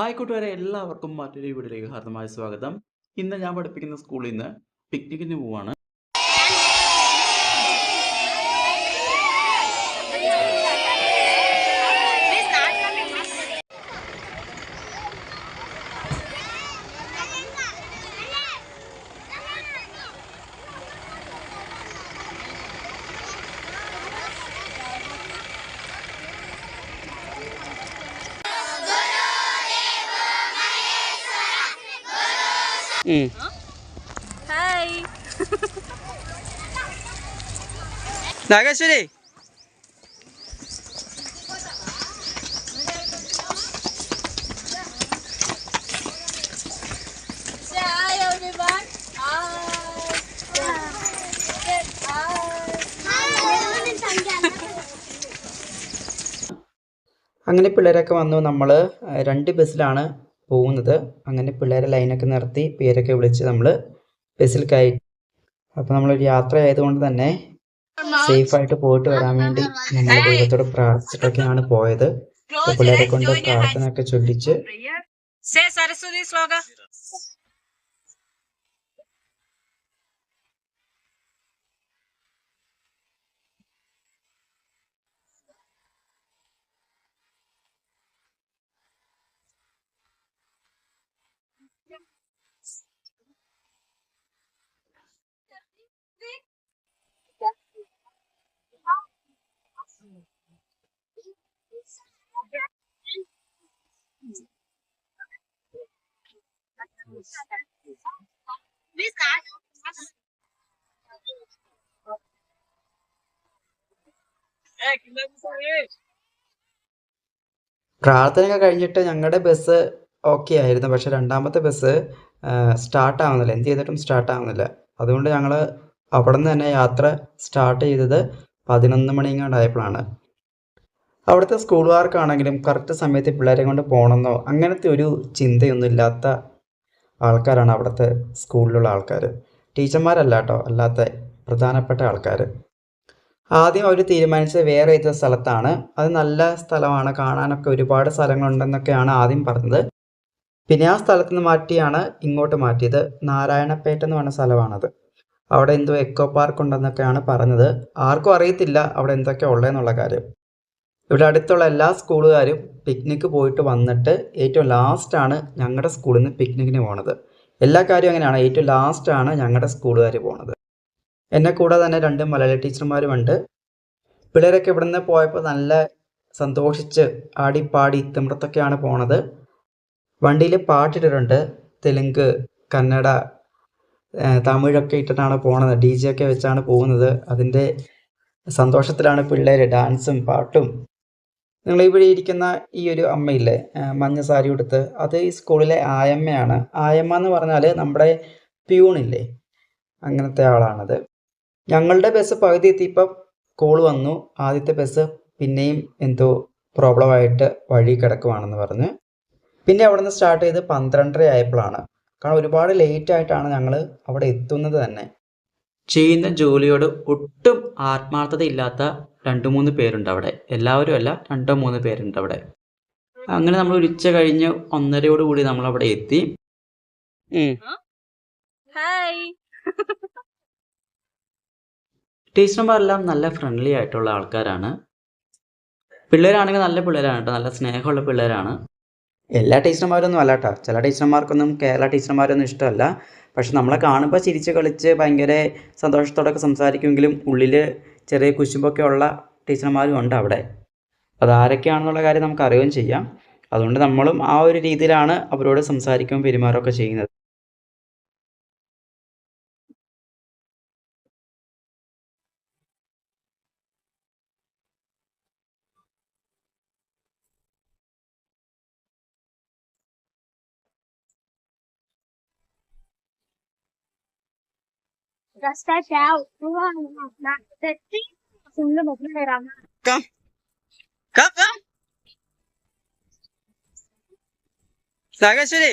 Hi കൂട്ടുകാരെ എല്ലാവർക്കും മറ്റൊരു വീഡിയോയിലേക്ക് ഹാർദമായ സ്വാഗതം. ഇന്ന് ഞാൻ പഠിപ്പിക്കുന്ന സ്കൂളിൽ നിന്ന് പിക്നിക്കിന് പോവാണ്. ഹായ് നാഗേശ്വരി. അങ്ങനെ പിള്ളേരൊക്കെ വന്നു നമ്മൾ രണ്ട് ബസ്സിലാണ് പോകുന്നത്. അങ്ങനെ പിള്ളേരെ ലൈനൊക്കെ നിർത്തി പേരൊക്കെ വിളിച്ച് നമ്മൾ ബസ്സിൽ കയറ്റി. അപ്പോൾ നമ്മളൊരു യാത്ര ആയതുകൊണ്ട് തന്നെ സേഫായിട്ട് പോയിട്ട് വരാൻ വേണ്ടി ഞങ്ങൾ ദൈവത്തോട് പ്രാർത്ഥിച്ചിട്ടൊക്കെയാണ് പോയത്. പിള്ളേരെ കൊണ്ട് പ്രാർത്ഥന ഒക്കെ ചൊല്ലിച്ച് സരസ്വതി ശ്ലോക. പ്രാർത്ഥനയൊക്കെ കഴിഞ്ഞിട്ട് ഞങ്ങളുടെ ബസ് ഓക്കെ ആയിരുന്നു. പക്ഷേ രണ്ടാമത്തെ ബസ് സ്റ്റാർട്ട് ആവുന്നില്ല. എന്ത് ചെയ്തിട്ടും സ്റ്റാർട്ട് ആവുന്നില്ല. അതുകൊണ്ട് ഞങ്ങൾ അവിടെ നിന്ന് തന്നെ യാത്ര സ്റ്റാർട്ട് ചെയ്തത് പതിനൊന്ന് മണിങ്ങാണ്ടായപ്പോഴാണ് അവിടുത്തെ സ്കൂളുകാർക്കാണെങ്കിലും കറക്റ്റ് സമയത്ത് പിള്ളേരെ കൊണ്ട് പോകണമെന്നോ അങ്ങനത്തെ ഒരു ചിന്തയൊന്നും ഇല്ലാത്ത ആൾക്കാരാണ് അവിടുത്തെ സ്കൂളിലുള്ള ആൾക്കാർ ടീച്ചർമാരല്ല കേട്ടോ അല്ലാത്ത പ്രധാനപ്പെട്ട ആൾക്കാർ ആദ്യം അവർ തീരുമാനിച്ചത് വേറെ ഏത് സ്ഥലത്താണ്. അത് നല്ല സ്ഥലമാണ്. കാണാനൊക്കെ ഒരുപാട് സ്ഥലങ്ങളുണ്ടെന്നൊക്കെയാണ് ആദ്യം പറഞ്ഞത്. പിന്നെ ആ സ്ഥലത്ത് നിന്ന് മാറ്റിയാണ് ഇങ്ങോട്ട് മാറ്റിയത്. നാരായണപ്പേട്ട എന്ന് പറഞ്ഞ സ്ഥലമാണത്. അവിടെ എന്തോ എക്കോ പാർക്ക് ഉണ്ടെന്നൊക്കെയാണ് പറഞ്ഞത്. ആർക്കും അറിയത്തില്ല അവിടെ എന്തൊക്കെ ഉള്ളതെന്നുള്ള കാര്യം. ഇവിടെ അടുത്തുള്ള എല്ലാ സ്കൂളുകാരും പിക്നിക്ക് പോയിട്ട് വന്നിട്ട് ഏറ്റവും ലാസ്റ്റാണ് ഞങ്ങളുടെ സ്കൂളിൽ നിന്ന് പിക്നിക്കിന് പോണത്. എല്ലാ കാര്യവും അങ്ങനെയാണ്. ഏറ്റവും ലാസ്റ്റാണ് ഞങ്ങളുടെ സ്കൂളുകാർ പോണത്. എന്നെ കൂടാതെ തന്നെ രണ്ട് മലയാളി ടീച്ചർമാരുമുണ്ട് പിള്ളേരൊക്കെ ഇവിടുന്ന് പോയപ്പോൾ നല്ല സന്തോഷിച്ച് ആടിപ്പാടി തിമിർത്തൊക്കെയാണ് പോണത്. വണ്ടിയിൽ പാട്ടിട്ടിട്ടുണ്ട്. തെലുങ്ക് കന്നഡ തമിഴൊക്കെ ഇട്ടിട്ടാണ് പോണത്. ഡി ജെ ഒക്കെ വെച്ചാണ് പോകുന്നത്. അതിന്റെ സന്തോഷത്തിലാണ് പിള്ളേർ ഡാൻസും പാട്ടും. നിങ്ങൾ ഇവിടെ ഇരിക്കുന്ന ഈ ഒരു അമ്മയില്ലേ മഞ്ഞ സാരി ഉടുത്ത് അത് ഈ സ്കൂളിലെ ആയമ്മയാണ്. ആയമ്മ എന്ന് പറഞ്ഞാൽ നമ്മുടെ പ്യൂണില്ലേ അങ്ങനത്തെ ആളാണത്. ഞങ്ങളുടെ ബസ് പകുതി എത്തിയപ്പോൾ കോൾ വന്നു. ആദ്യത്തെ ബസ് പിന്നെയും എന്തോ പ്രോബ്ലം ആയിട്ട് വഴി കിടക്കുവാണെന്ന് പറഞ്ഞ്. പിന്നെ അവിടെ നിന്ന് സ്റ്റാർട്ട് ചെയ്ത് പന്ത്രണ്ടര ആയപ്പോഴാണ് കാരണം ഒരുപാട് ലേറ്റ് ആയിട്ടാണ് ഞങ്ങൾ അവിടെ എത്തുന്നത് തന്നെ. ചെയ്യുന്ന ജോലിയോട് ഒട്ടും ആത്മാർത്ഥതയില്ലാത്ത രണ്ട് മൂന്ന് പേരുണ്ട് അവിടെ. എല്ലാവരും അല്ല രണ്ടോ മൂന്ന് പേരുണ്ട് അവിടെ. അങ്ങനെ നമ്മൾ ഉച്ച കഴിഞ്ഞ് ഒന്നരയോട് കൂടി നമ്മൾ അവിടെ എത്തി. ടീച്ചർമാരെല്ലാം നല്ല ഫ്രണ്ട്ലി ആയിട്ടുള്ള ആൾക്കാരാണ്. പിള്ളേരാണെങ്കിൽ നല്ല പിള്ളേരാണ് കേട്ടോ നല്ല സ്നേഹമുള്ള പിള്ളേരാണ്. എല്ലാ ടീച്ചർമാരൊന്നും അല്ല കേട്ടോ ചില ടീച്ചർമാർക്കൊന്നും കേരള ടീച്ചർമാരൊന്നും ഇഷ്ടമല്ല. പക്ഷെ നമ്മളെ കാണുമ്പോൾ ചിരിച്ച് കളിച്ച് ഭയങ്കര സന്തോഷത്തോടൊക്കെ സംസാരിക്കുമെങ്കിലും ഉള്ളിൽ ചെറിയ കുശുമ്പൊക്കെ ഉള്ള ടീച്ചർമാരും ഉണ്ട് അവിടെ. അത് ആരൊക്കെയാണെന്നുള്ള കാര്യം നമുക്ക് അറിയുകയും ചെയ്യാം. അതുകൊണ്ട് നമ്മളും ആ ഒരു രീതിയിലാണ് അവരോട് സംസാരിക്കുകയും പെരുമാറുകയൊക്കെ ചെയ്യുന്നത്. भ्रष्टाचार हुआ सुनने मुख में रामा कम कम कम नागेश्वरी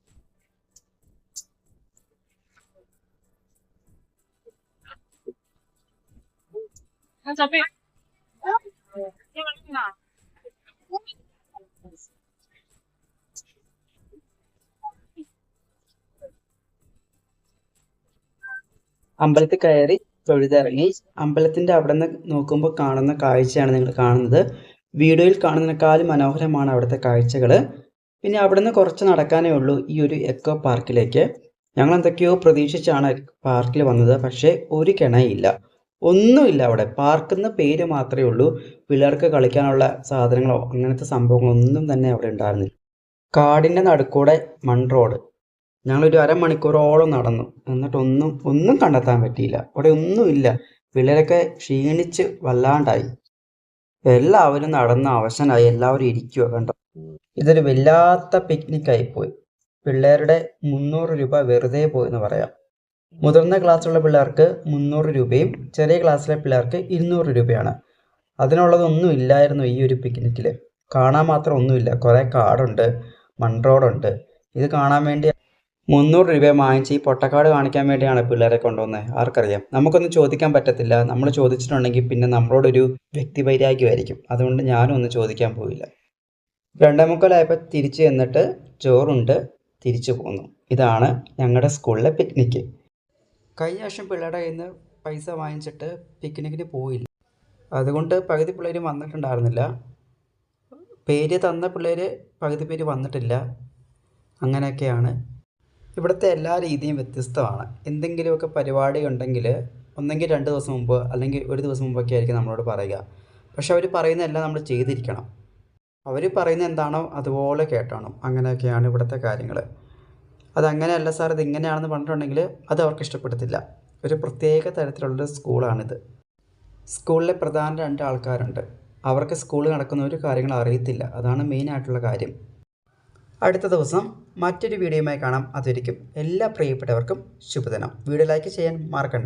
അമ്പലത്തിൽ കയറി തൊഴുതിറങ്ങി അമ്പലത്തിന്റെ അവിടെ നിന്ന് നോക്കുമ്പോൾ കാണുന്ന കാഴ്ചയാണ് നിങ്ങൾ കാണുന്നത്. വീഡിയോയിൽ കാണുന്നതിനേക്കാളും മനോഹരമാണ് അവിടുത്തെ കാഴ്ചകൾ പിന്നെ അവിടെ നിന്ന് കുറച്ച് നടക്കാനേ ഉള്ളൂ ഈ ഒരു എക്കോ പാർക്കിലേക്ക്. ഞങ്ങൾ എന്തൊക്കെയോ പ്രതീക്ഷിച്ചാണ് പാർക്കിൽ വന്നത് പക്ഷേ ഒരു കിണയില്ല. ഒന്നുമില്ല അവിടെ. പാർക്ക് എന്ന പേര് മാത്രമേ ഉള്ളൂ. പിള്ളേർക്ക് കളിക്കാനുള്ള സാധനങ്ങളോ അങ്ങനത്തെ സംഭവങ്ങളോ ഒന്നും തന്നെ അവിടെ ഉണ്ടായിരുന്നില്ല. കാടിന്റെ നടുക്കൂടെ മൺ റോഡ്. ഞങ്ങളൊരു അരമണിക്കൂറോളം നടന്നു. എന്നിട്ടൊന്നും ഒന്നും കണ്ടെത്താൻ പറ്റിയില്ല. അവിടെ ഒന്നുമില്ല. പിള്ളേരൊക്കെ ക്ഷീണിച്ച് വല്ലാണ്ടായി. എല്ലാവരും നടന്ന് അവശനായി. എല്ലാവരും ഇരിക്കുക കണ്ടോ. ഇതൊരു വല്ലാത്ത പിക്നിക്കായി പോയി പിള്ളേരുടെ മുന്നൂറ് രൂപ വെറുതെ പോയി എന്ന് പറയാം. മുതിർന്ന ക്ലാസ്സിലുള്ള പിള്ളേർക്ക് മുന്നൂറ് രൂപയും ചെറിയ ക്ലാസ്സിലെ പിള്ളേർക്ക് ഇരുന്നൂറ് രൂപയാണ്. അതിനുള്ളതൊന്നും ഇല്ലായിരുന്നു ഈ ഒരു പിക്നിക്കിൽ കാണാൻ മാത്രം ഒന്നുമില്ല കുറേ കാടുണ്ട് മൺറോഡുണ്ട് ഇത് കാണാൻ വേണ്ടി മുന്നൂറ് രൂപ വാങ്ങിച്ച് ഈ പൊട്ടക്കാട് കാണിക്കാൻ വേണ്ടിയാണ് പിള്ളേരെ കൊണ്ടുവന്നത് ആർക്കറിയാം? നമുക്കൊന്നും ചോദിക്കാൻ പറ്റത്തില്ല. നമ്മൾ ചോദിച്ചിട്ടുണ്ടെങ്കിൽ പിന്നെ നമ്മളോടൊരു വ്യക്തി വൈരാഗ്യമായിരിക്കും അതുകൊണ്ട് ഞാനും ഒന്നും ചോദിക്കാൻ പോയില്ല രണ്ടേ മുക്കാലായപ്പോൾ തിരിച്ച് ചെന്നിട്ട് ചോറുണ്ട് തിരിച്ചു പോന്നു. ഇതാണ് ഞങ്ങളുടെ സ്കൂളിലെ പിക്നിക്ക് കഴിഞ്ഞ വർഷം പിള്ളേരുടെ കയ്യിൽ നിന്ന് പൈസ വാങ്ങിച്ചിട്ട് പിക്നിക്കിന് പോയില്ല. അതുകൊണ്ട് പകുതി പിള്ളേർ വന്നിട്ടുണ്ടായിരുന്നില്ല. പേര് തന്ന പിള്ളേർ പകുതി പേര് വന്നിട്ടില്ല. അങ്ങനെയൊക്കെയാണ്. ഇവിടുത്തെ എല്ലാ രീതിയും വ്യത്യസ്തമാണ്. എന്തെങ്കിലുമൊക്കെ പരിപാടി ഉണ്ടെങ്കിൽ ഒന്നെങ്കിൽ രണ്ട് ദിവസം മുമ്പ് അല്ലെങ്കിൽ ഒരു ദിവസം മുമ്പൊക്കെ ആയിരിക്കും നമ്മളോട് പറയുക. പക്ഷെ അവർ പറയുന്നതെല്ലാം നമ്മൾ ചെയ്തിരിക്കണം. അവർ പറയുന്ന എന്താണോ അതുപോലെ കേട്ടോണം. അങ്ങനെയൊക്കെയാണ് ഇവിടുത്തെ കാര്യങ്ങൾ അതങ്ങനെയല്ല സാർ ഇത് ഇങ്ങനെയാണെന്ന് പറഞ്ഞിട്ടുണ്ടെങ്കിൽ അത് അവർക്ക് ഇഷ്ടപ്പെടത്തില്ല. ഒരു പ്രത്യേക തരത്തിലുള്ളൊരു സ്കൂളാണിത്. സ്കൂളിലെ പ്രധാന രണ്ട് ആൾക്കാരുണ്ട്. അവർക്ക് സ്കൂളിൽ നടക്കുന്ന ഒരു കാര്യങ്ങൾ അറിയത്തില്ല. അതാണ് മെയിനായിട്ടുള്ള കാര്യം. അടുത്ത ദിവസം മറ്റൊരു വീഡിയോയുമായി കാണാം. അതൊരിക്കും എല്ലാ പ്രിയപ്പെട്ടവർക്കും ശുഭദിനം. വീഡിയോ ലൈക്ക് ചെയ്യാൻ മറക്കണ്ട.